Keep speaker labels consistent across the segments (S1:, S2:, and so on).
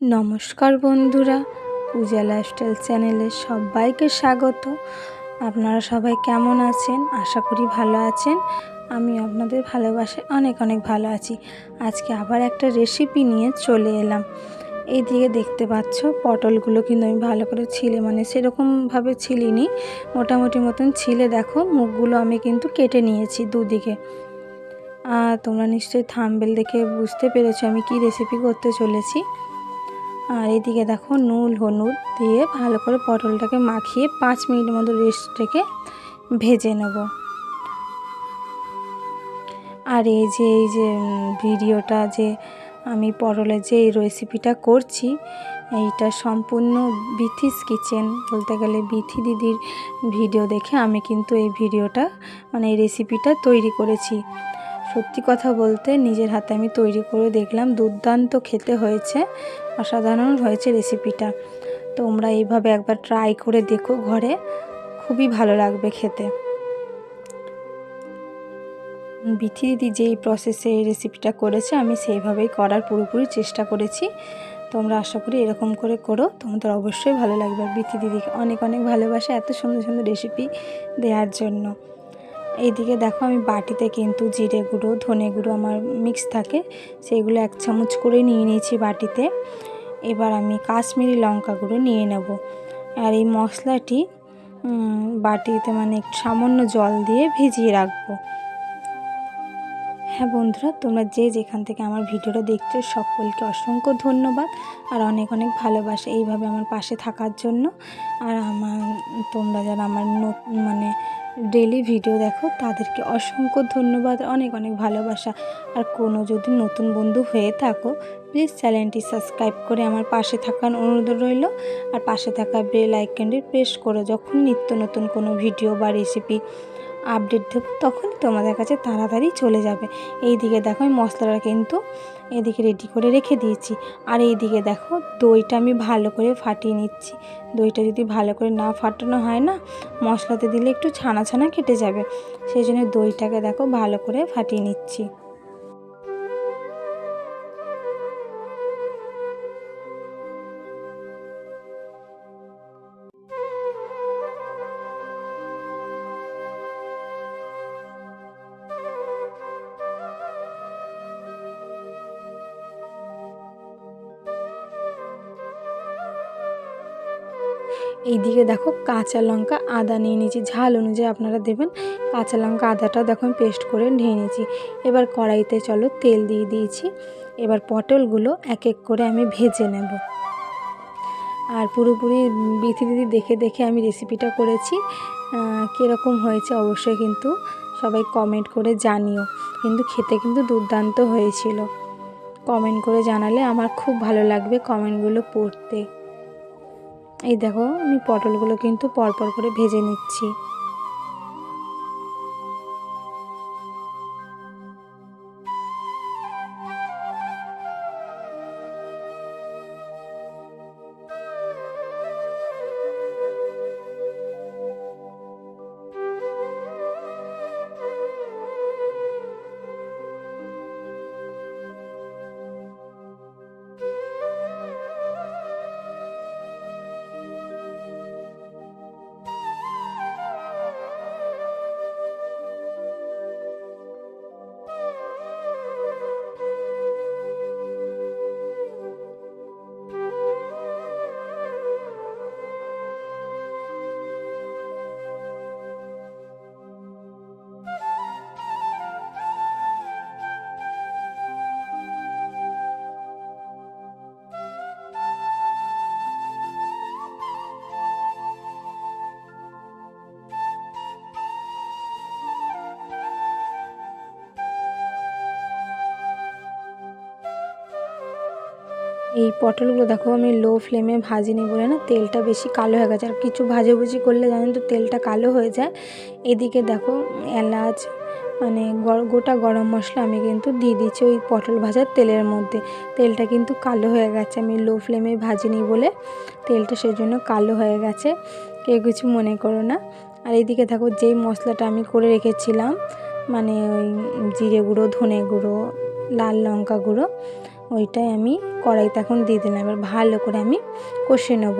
S1: নমস্কার বন্ধুরা, পূজা লাইফস্টাইল চ্যানেলে সবাইকে স্বাগত। আপনারা সবাই কেমন আছেন? আশা করি ভালো আছেন। আমি আপনাদের ভালোবাসে অনেক অনেক ভালো আছি। আজকে আবার একটা রেসিপি নিয়ে চলে এলাম। এইদিকে দেখতে পাচ্ছ, পটলগুলো কিন্তু আমি ভালো করে ছিলে মানে সেরকমভাবে ছিলিনি। মোটামুটি মতন ছিলে, দেখো, মুখগুলো আমি কিন্তু কেটে নিয়েছি দুদিকে। আর তোমরা নিশ্চয়ই থামবেল দেখে বুঝতে পেরেছ আমি কি রেসিপি করতে চলেছি। আর এদিকে দেখো নুল হলুদ দিয়ে ভালো করে পটলটাকে মাখিয়ে পাঁচ মিনিট মতো রেস্ট ভেজে নেব। আর এই যে এই যে ভিডিওটা যে আমি পটলের যে এই রেসিপিটা করছি, এইটা সম্পূর্ণ বিথিস কিচেন বলতে গেলে বিথি দিদির ভিডিও দেখে আমি কিন্তু এই ভিডিওটা মানে এই রেসিপিটা তৈরি করেছি। সত্যি কথা বলতে নিজের হাতে আমি তৈরি করে দেখলাম, দুর্দান্ত খেতে হয়েছে, অসাধারণ হয়েছে রেসিপিটা তোমরা এইভাবে একবার ট্রাই করে দেখো ঘরে, খুবই ভালো লাগবে খেতে। বিথি দিদি যেই প্রসেসে এই রেসিপিটা করেছে, আমি সেইভাবেই করার পুরোপুরি চেষ্টা করেছি। তোমরা আশা করি এরকম করে করো, তোমাদের অবশ্যই ভালো লাগবে বিথি দিদিকে। অনেক অনেক ভালোবাসা এত সুন্দর সুন্দর রেসিপি দেওয়ার জন্য। এইদিকে দেখো আমি বাটিতে কিন্তু জিরে গুঁড়ো, ধনে গুঁড়ো আমার মিক্স থাকে, সেগুলো এক চামচ করে নিয়ে নিয়েছি বাটিতে। এবার আমি কাশ্মীরি লঙ্কা গুঁড়ো নিয়ে নেব। আর এই মশলাটি বাটিতে মানে সামান্য জল দিয়ে ভিজিয়ে রাখব। হ্যাঁ বন্ধুরা, তোমরা যে যেখান থেকে আমার ভিডিওটা দেখছ, সকলকে অসংখ্য ধন্যবাদ আর অনেক অনেক ভালোবাসা এইভাবে আমার পাশে থাকার জন্য। আর আমার, তোমরা যারা আমার মানে ডেলি ভিডিও দেখো, তাদেরকে অসংখ্য ধন্যবাদ, অনেক অনেক ভালোবাসা। আর কোনো যদি নতুন বন্ধু হয়ে থাকো প্লিজ চ্যানেলটি সাবস্ক্রাইব করে আমার পাশে থাকার অনুরোধ রইল। আর পাশে থাকা বেল আইকনটি প্রেস করো যখন নিত্য নতুন কোনো ভিডিও বা রেসিপি আপডেট দেবো তখন তোমাদের কাছে তাড়াতাড়ি চলে যাবে। এই দিকে দেখো আমি মশলাটা কিন্তু এদিকে রেডি করে রেখে দিয়েছি। আর এই দিকে দেখো দইটা আমি ভালো করে ফাটিয়ে নিচ্ছি। দইটা যদি ভালো করে না ফাটানো হয় না, মশলাতে দিলে একটু ছানা ছানা কেটে যাবে। সেই জন্য দইটাকে দেখো ভালো করে ফাটিয়ে নিচ্ছি। এইদিকে দেখো কাঁচা লঙ্কা আদা নিয়ে নিয়েছি। ঝাল অনুযায়ী আপনারা দেবেন। কাঁচা লঙ্কা আদাটাও দেখো আমি পেস্ট করে নিয়ে নিয়েছি। এবার কড়াইতে চলো তেল দিয়ে দিয়েছি। এবার পটলগুলো এক এক করে আমি ভেজে নেব। আর পুরোপুরি বিথি দিদি দেখে দেখে আমি রেসিপিটা করেছি। কীরকম হয়েছে অবশ্যই কিন্তু সবাই কমেন্ট করে জানিও। কিন্তু খেতে কিন্তু দুর্দান্ত হয়েছিল। কমেন্ট করে জানালে আমার খুব ভালো লাগবে কমেন্টগুলো পড়তে। এই দেখো আমি পটলগুলো কিন্তু পরপর করে ভেজে নিচ্ছি। এই পটলগুলো দেখো, আমি লো ফ্লেমে ভাজিনি বলে না, তেলটা বেশি কালো হয়ে গেছে। আর কিছু ভাজাভুজি করলে জানেন তো, তেলটা কালো হয়ে যায়। এদিকে দেখো, এলাচ মানে গোটা গরম মশলা আমি কিন্তু দিয়ে দিচ্ছি ওই পটল ভাজার তেলের মধ্যে। তেলটা কিন্তু কালো হয়ে গেছে, আমি লো ফ্লেমে ভাজিনি বলে তেলটা সেই জন্য কালো হয়ে গেছে। কেউ কিছু মনে করো না। আর এইদিকে দেখো, যেই মশলাটা আমি করে রেখেছিলাম মানে ওই জিরে গুঁড়ো, ধনে গুঁড়ো, লাল লঙ্কা গুঁড়ো ওইটাই আমি কড়াইতে এখন দিয়ে দিলাম। এবার ভালো করে আমি কষে নেব।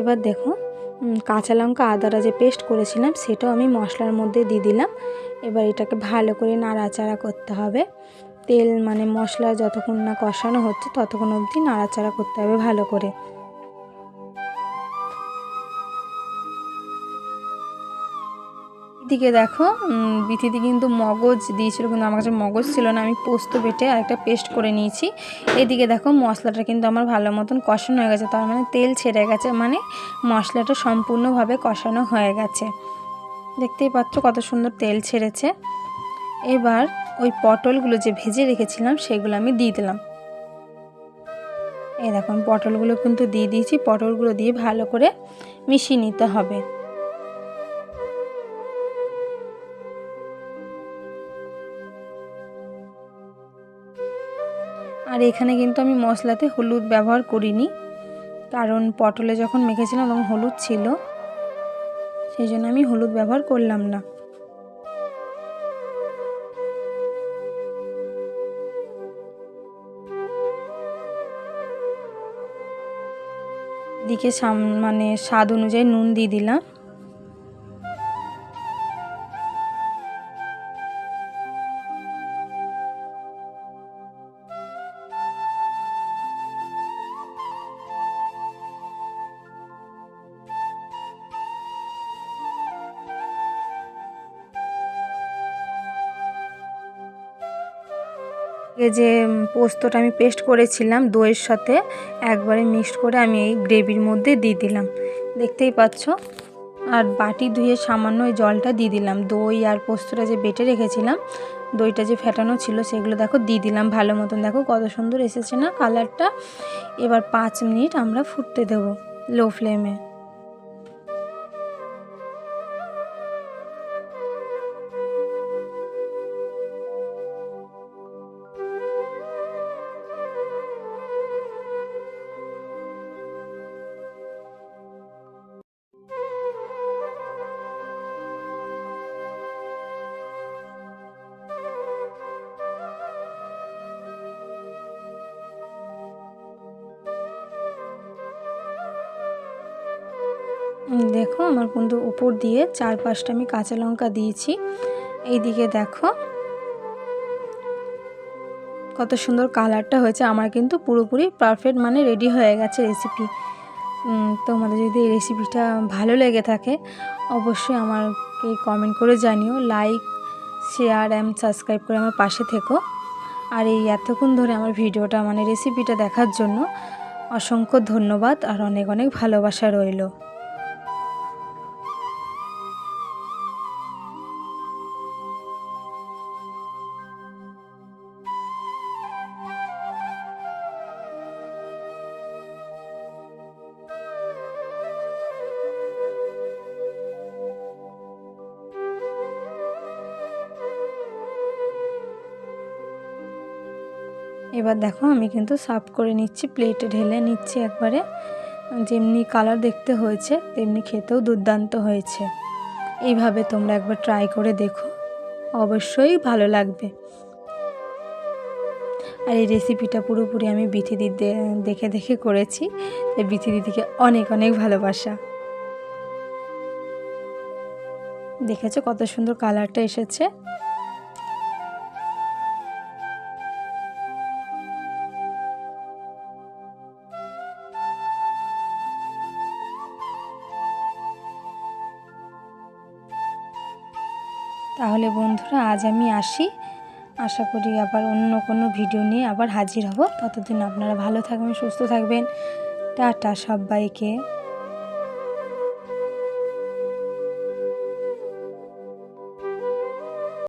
S1: এবার দেখো কাঁচা লঙ্কা আদাটা যে পেস্ট করেছিলাম, সেটাও আমি মশলার মধ্যে দিয়ে দিলাম। এবার এটাকে ভালো করে নাড়াচাড়া করতে হবে। তেল মানে মশলা যতক্ষণ না কষানো হচ্ছে, ততক্ষণ অবধি নাড়াচাড়া করতে হবে ভালো করে। এদিকে দেখো বিথিদি কিন্তু মগজ দিয়েছিল, কিন্তু আমার কাছে মগজ ছিল না, আমি পোস্ত বেটে আরেকটা পেস্ট করে নিয়েছি। এদিকে দেখো, মশলাটা কিন্তু আমার ভালো মতন কষানো হয়ে গেছে, তার মানে তেল ছেড়ে গেছে মানে মশলাটা সম্পূর্ণভাবে কষানো হয়ে গেছে। দেখতেই পাচ্ছ কত সুন্দর তেল ছেড়েছে। এবার ওই পটলগুলো যে ভেজে রেখেছিলাম, সেগুলো আমি দিয়ে দিলাম। এই দেখো পটলগুলো কিন্তু দিয়ে দিয়েছি, পটলগুলো দিয়ে ভালো করে মিশিয়ে নিতে হবে। আর এখানে কিন্তু আমি মশলাতে হলুদ ব্যবহার করিনি, কারণ পটলে যখন মেখেছিলাম তখন হলুদ ছিল, সেই জন্য আমি হলুদ ব্যবহার করলাম না। দিকে সাম মানে স্বাদ অনুযায়ী নুন দিয়ে দিলাম। যে পোস্তটা আমি পেস্ট করেছিলাম দইয়ের সাথে, একবারে মিক্সড করে আমি এই গ্রেভির মধ্যে দিয়ে দিলাম। দেখতেই পাচ্ছ? আর বাটি ধুয়ে সামান্য ওই জলটা দিয়ে দিলাম। দই আর পোস্তটা যে বেটে রেখেছিলাম, দইটা যে ফেটানো ছিল সেগুলো দেখো দিয়ে দিলাম ভালো মতন। দেখো কত সুন্দর এসেছে না কালারটা। এবার পাঁচ মিনিট আমরা ফুটতে দেবো লো ফ্লেমে। দেখো আমার কিন্তু উপর দিয়ে চার পাঁচটা আমি কাঁচা লঙ্কা দিয়েছি। এইদিকে দেখো কত সুন্দর কালারটা হয়েছে। আমার কিন্তু পুরোপুরি পারফেক্ট মানে রেডি হয়ে গেছে রেসিপি তোমাদের যদি এই রেসিপিটা ভালো লেগে থাকে, অবশ্যই আমাকে কমেন্ট করে জানিও। লাইক শেয়ার অ্যান্ড সাবস্ক্রাইব করে আমার পাশে থেকো। আর এই এতক্ষণ ধরে আমার ভিডিওটা মানে রেসিপিটা দেখার জন্য অসংখ্য ধন্যবাদ। আর অনেক অনেক ভালোবাসা রইল। এবার দেখো আমি কিন্তু সার্ভ করে নিচ্ছি, প্লেটে ঢেলে নিচ্ছি একবারে। যেমনি কালার দেখতে হয়েছে, তেমনি খেতেও দুর্দান্ত হয়েছে। এইভাবে তোমরা একবার ট্রাই করে দেখো, অবশ্যই ভালো লাগবে। আর এই রেসিপিটা পুরোপুরি আমি বিথি দিদি দেখে দেখে করেছি, তাই বিথি দিদিকে অনেক অনেক ভালোবাসা। দেখেছ কত সুন্দর কালারটা এসেছে? তাহলে বন্ধুরা, আজ আমি আসি। আশা করি আবার অন্য কোনো ভিডিও নিয়ে আবার হাজির হব। ততদিন আপনারা ভালো থাকবেন, সুস্থ থাকবেন। টাটা সবাইকে।